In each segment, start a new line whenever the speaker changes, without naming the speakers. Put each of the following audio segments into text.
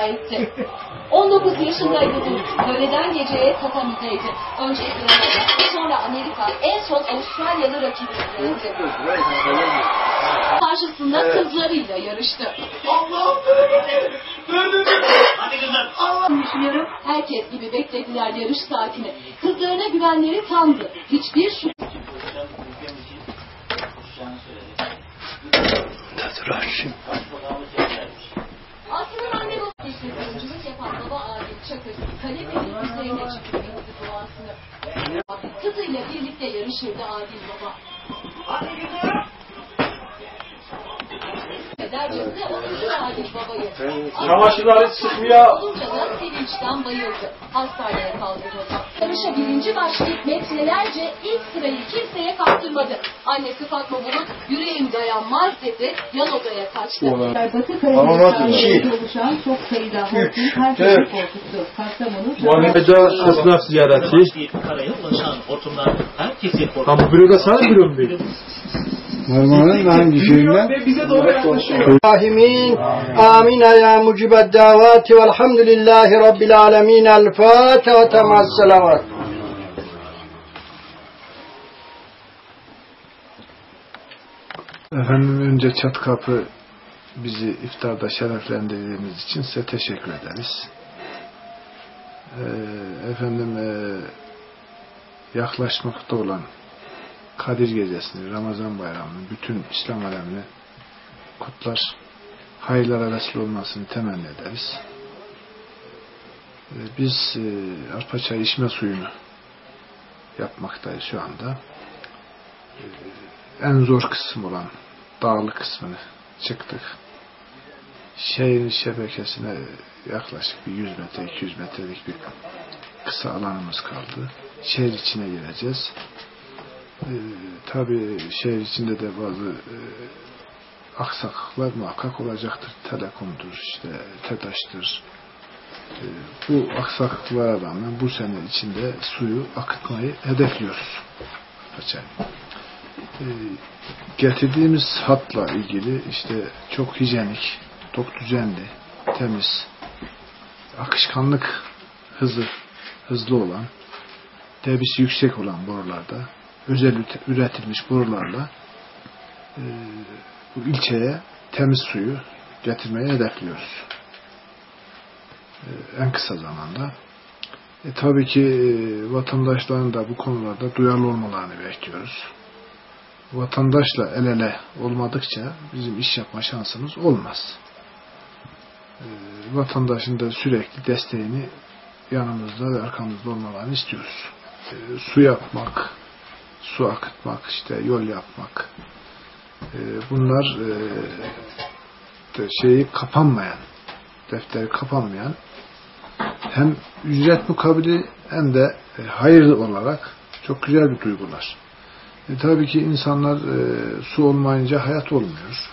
aitti. 19 yaşındaydı bu. Öğleden geceye Tatami'deydi. Önce İngiltere, sonra Amerika, en son Avustralyalı yendi. Karşısında kızlarıyla yarıştı. Düşünüyorum, herkes gibi beklediler yarış saatini. Kızlarına güvenleri tamdı. Hiçbir şüphe Aslında anne baba işte oyunculuk yapan baba Adil Çakır kalemin üzerine çıkıp yaptı duasını. Kızıyla birlikte yarışırdı Adil baba. Dercesine oturdu Adil babayı.
Çamaşırları sıkmaya
sevinçten bayıldı. Hastaneye kaldırıldı. Yarışa birinci başlayıp metrelerce ilk sırayı kimseye kaptırmadı. Annesi Fatma Bulut yüreğim dayanmaz dedi. Yan odaya kaçtı.
Batı
Tamam,
Karadeniz
hadi.
sahilinde oluşan çok sayıda hortum herkesi korkuttu. Kastamonu,
Vanilda esnaf ziyareti.
Karaya ulaşan hortumlar herkesi korkutuyor.
Tam bu büroda sana büro mu
Marmara'nın hangi köyünden?
Bize doğru yaklaşıyor.
Amin. Amin ya mucibed davati velhamdülillahi rabbil alemin. El Fatiha temel selavat.
Efendim önce çat kapı bizi iftarda şereflendirdiğiniz için size teşekkür ederiz. Ee, efendim e, yaklaşmakta olan Kadir Gecesi'ni, Ramazan Bayramı'nı, bütün İslam alemini kutlar. Hayırlara vesile olmasını temenni ederiz. Ee, biz e, arpa çayı içme suyunu yapmaktayız şu anda. Ee, en zor kısım olan dağlık kısmını çıktık. Şehrin şebekesine yaklaşık bir 100 metre, 200 metrelik bir kısa alanımız kaldı. Şehir içine gireceğiz. Ee, Tabi şehir içinde de bazı e, aksaklıklar muhakkak olacaktır. Telekomdur, işte TEDAŞ'tır. Ee, bu aksaklıklara rağmen bu sene içinde suyu akıtmayı hedefliyoruz. Paçayı e, getirdiğimiz hatla ilgili işte çok hijyenik, çok düzenli, temiz, akışkanlık hızı hızlı olan, debisi yüksek olan borularda, özel üretilmiş borularla e, bu ilçeye temiz suyu getirmeyi hedefliyoruz. E, en kısa zamanda. E, tabii ki e, vatandaşların da bu konularda duyarlı olmalarını bekliyoruz vatandaşla el ele olmadıkça bizim iş yapma şansımız olmaz. Ee, vatandaşın da sürekli desteğini yanımızda ve arkamızda olmalarını istiyoruz. Ee, su yapmak, su akıtmak, işte yol yapmak ee, bunlar e, şeyi kapanmayan, defteri kapanmayan hem ücret mukabili hem de e, hayır olarak çok güzel bir duygular. E, tabii ki insanlar e, su olmayınca hayat olmuyor.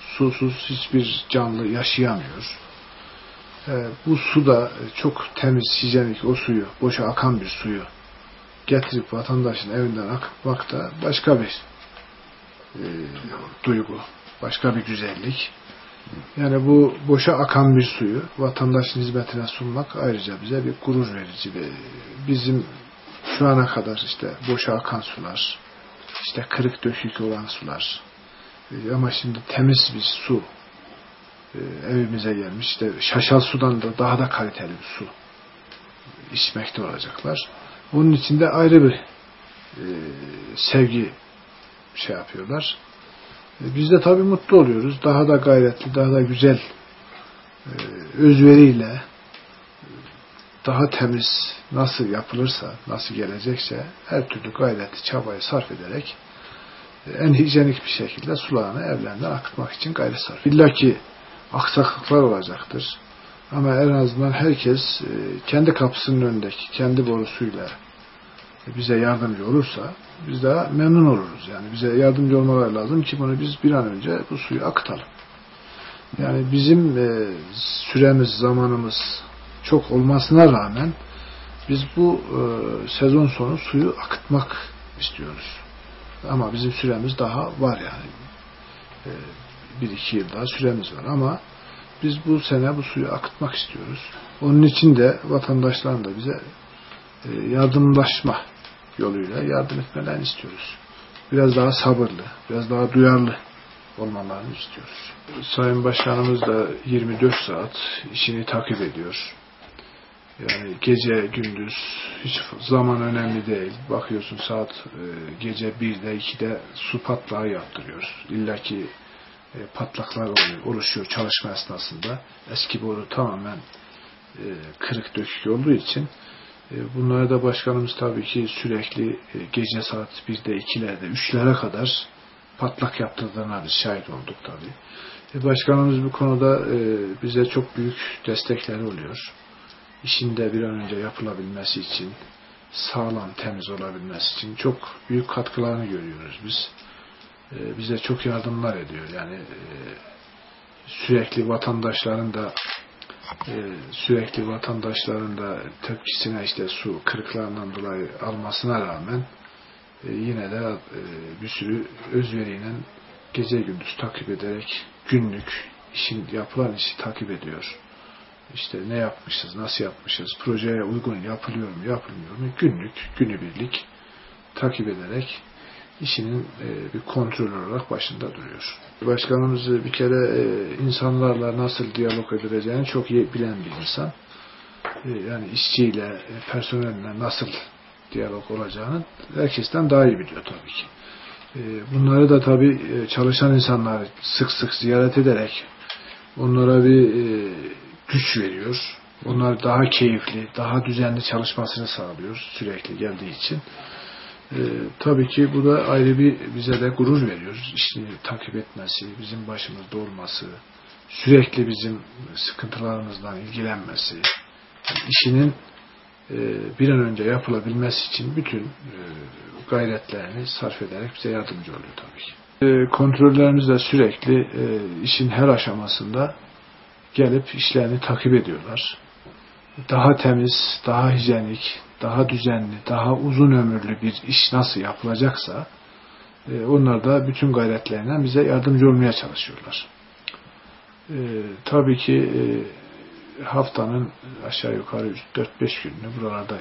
Susuz hiçbir canlı yaşayamıyor. E, bu su da e, çok temiz, hijyenik o suyu, boşa akan bir suyu getirip vatandaşın evinden akıtmak da başka bir e, duygu, başka bir güzellik. Yani bu boşa akan bir suyu vatandaşın hizmetine sunmak ayrıca bize bir gurur verici ve bizim şu ana kadar işte boşa akan sular, işte kırık dökük olan sular. E, ama şimdi temiz bir su e, evimize gelmiş. İşte şaşal sudan da daha da kaliteli bir su içmekte olacaklar. Bunun içinde ayrı bir e, sevgi şey yapıyorlar. E, biz de tabii mutlu oluyoruz. Daha da gayretli, daha da güzel e, özveriyle daha temiz nasıl yapılırsa, nasıl gelecekse her türlü gayreti, çabayı sarf ederek e, en hijyenik bir şekilde sularını evlerinden akıtmak için gayret sarf. İlla ki aksaklıklar olacaktır. Ama en azından herkes e, kendi kapısının önündeki, kendi borusuyla bize yardımcı olursa biz daha memnun oluruz. Yani bize yardımcı olmaları lazım ki bunu biz bir an önce bu suyu akıtalım. Yani bizim e, süremiz, zamanımız çok olmasına rağmen biz bu e, sezon sonu suyu akıtmak istiyoruz. Ama bizim süremiz daha var yani. Bir iki yıl daha süremiz var ama Biz bu sene bu suyu akıtmak istiyoruz. Onun için de vatandaşların da bize e, yardımlaşma yoluyla yardım etmelerini istiyoruz. Biraz daha sabırlı, biraz daha duyarlı olmalarını istiyoruz. Sayın Başkanımız da 24 saat işini takip ediyor. Yani gece gündüz hiç zaman önemli değil. Bakıyorsun saat e, gece 1'de 2'de su patlağı yaptırıyoruz. İlla ki e, patlaklar oluyor, oluşuyor çalışma esnasında. Eski boru tamamen e, kırık dökük olduğu için e, bunlara da başkanımız tabii ki sürekli gece saat 1'de 2'lerde 3'lere kadar patlak yaptırdığına biz şahit olduk tabii. Başkanımız bu konuda bize çok büyük destekleri oluyor. İşin de bir an önce yapılabilmesi için, sağlam, temiz olabilmesi için çok büyük katkılarını görüyoruz biz. E, bize çok yardımlar ediyor. Yani e, sürekli vatandaşların da e, sürekli vatandaşların da tepkisine işte su kırıklarından dolayı almasına rağmen yine de bir sürü özveriyle gece gündüz takip ederek günlük işin yapılan işi takip ediyor. İşte ne yapmışız, nasıl yapmışız, projeye uygun yapılıyor mu, yapılmıyor mu günlük, günübirlik takip ederek işinin e, bir kontrol olarak başında duruyor. Başkanımız bir kere e, insanlarla nasıl diyalog edileceğini çok iyi bilen bir insan. E, yani işçiyle, e, personelle nasıl diyalog olacağını herkesten daha iyi biliyor tabii ki. E, bunları da tabii e, çalışan insanlar sık sık ziyaret ederek onlara bir e, güç veriyor. Onlar daha keyifli, daha düzenli çalışmasını sağlıyor sürekli geldiği için. Ee, tabii ki bu da ayrı bir bize de gurur veriyor. İşini takip etmesi, bizim başımızda olması, sürekli bizim sıkıntılarımızdan ilgilenmesi, işinin e, bir an önce yapılabilmesi için bütün e, gayretlerini sarf ederek bize yardımcı oluyor tabii ki. E, kontrollerimiz de sürekli e, işin her aşamasında gelip işlerini takip ediyorlar. Daha temiz, daha hijyenik, daha düzenli, daha uzun ömürlü bir iş nasıl yapılacaksa e, onlar da bütün gayretlerinden bize yardımcı olmaya çalışıyorlar. E, tabii ki e, haftanın aşağı yukarı 4-5 gününü buralarda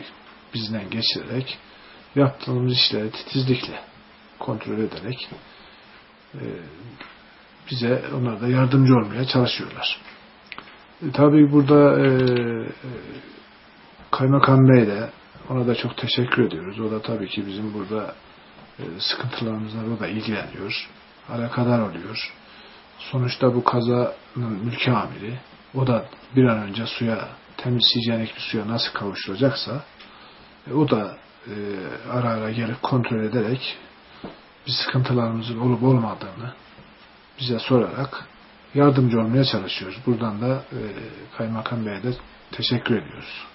bizden geçirerek yaptığımız işleri titizlikle kontrol ederek e, bize onlar da yardımcı olmaya çalışıyorlar. E, tabii burada e, Kaymakam Bey de ona da çok teşekkür ediyoruz. O da tabii ki bizim burada e, sıkıntılarımızla da ilgileniyor. Alakadar oluyor. Sonuçta bu kazanın mülki amiri o da bir an önce suya temiz hijyenik bir suya nasıl kavuşulacaksa e, o da e, ara ara gelip kontrol ederek bir sıkıntılarımızın olup olmadığını bize sorarak yardımcı olmaya çalışıyoruz. Buradan da e, Kaymakam Bey'e de teşekkür ediyoruz.